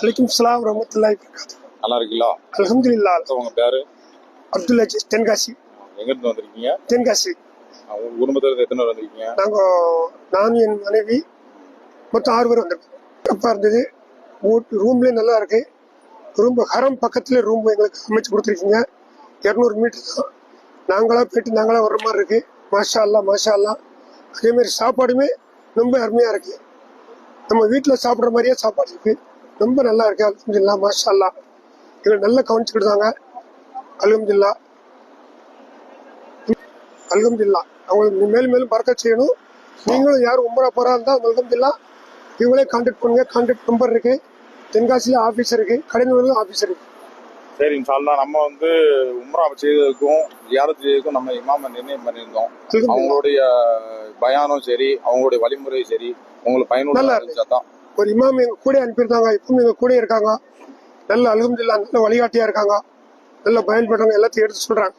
அலைக்கும் சலாம் ரஹமத்துல்லாஹி வபரகாத்துஹு. நல்லா இருக்கீங்களா? அல்ஹம்துலில்லாஹ். உங்க பேரு? அப்துல் அஜீஸ் தென்காசி. எங்க இருந்து வந்திருக்கீங்க? தென்காசி. உங்க குடும்பத்துல எத்தனை பேர் வந்திருக்கீங்க? நாங்க நான் என் மனைவி மொத்தம் ஆறு பேர் வந்திருக்கோம். சிறப்பா இருந்தது. வீட்டு ரூம்லேயே நல்லா இருக்கு. ரூம் ஹரம் பக்கத்துல ரூம் எங்களுக்கு அமைச்சு கொடுத்துருக்கீங்க. இரநூறு மீட்டர் தான். நாங்களா போயிட்டு நாங்களா வர்ற மாதிரி இருக்கு. மாஷா அல்லா மாஷா அல்லா அதே மாதிரி சாப்பாடுமே ரொம்ப அருமையா இருக்கு. நம்ம வீட்டில் சாப்பிட்ற மாதிரியே சாப்பாடு இருக்கு. ரொம்ப நல்லா இருக்கு அலமதுல்லா மாஷா அல்லா எங்களை நல்லா கவனிச்சுக்கிட்டாங்க அலமதுல்லா அல்ஹம்துலில்லா. அவங்களுக்கு மேலும் மேலும் பறக்க செய்யணும். நீங்களும் யாரும் உமரா போறா இருந்தா அல்ஹம்துலில்லா இவங்களே கான்டாக்ட் பண்ணுங்க. கான்டாக்ட் நம்பர் இருக்கு. தென்காசியில ஆபீஸ் இருக்கு. கடைநூறுல ஆபீஸ் இருக்கு. சரி இன்ஷால்லா நம்ம வந்து உம்ரா செய்ததுக்கும் ஜியாரத் செய்ததுக்கும் நம்ம இமாம நிர்ணயம் பண்ணியிருந்தோம். அவங்களுடைய பயானம் சரி அவங்களுடைய வழிமுறை சரி உங்களுக்கு பயனுள்ள தான் ஒரு இமாம் எங்க கூட அனுப்பியிருந்தாங்க இப்பவும் எங்க கூட இருக்காங்க. நல்ல அல்ஹம்துலில்லா நல்ல வழிகாட்டியா இருக்காங்க. நல்ல பயன்படுறவங்க எல்லாத்தையும் எடுத்து சொல்றாங்க.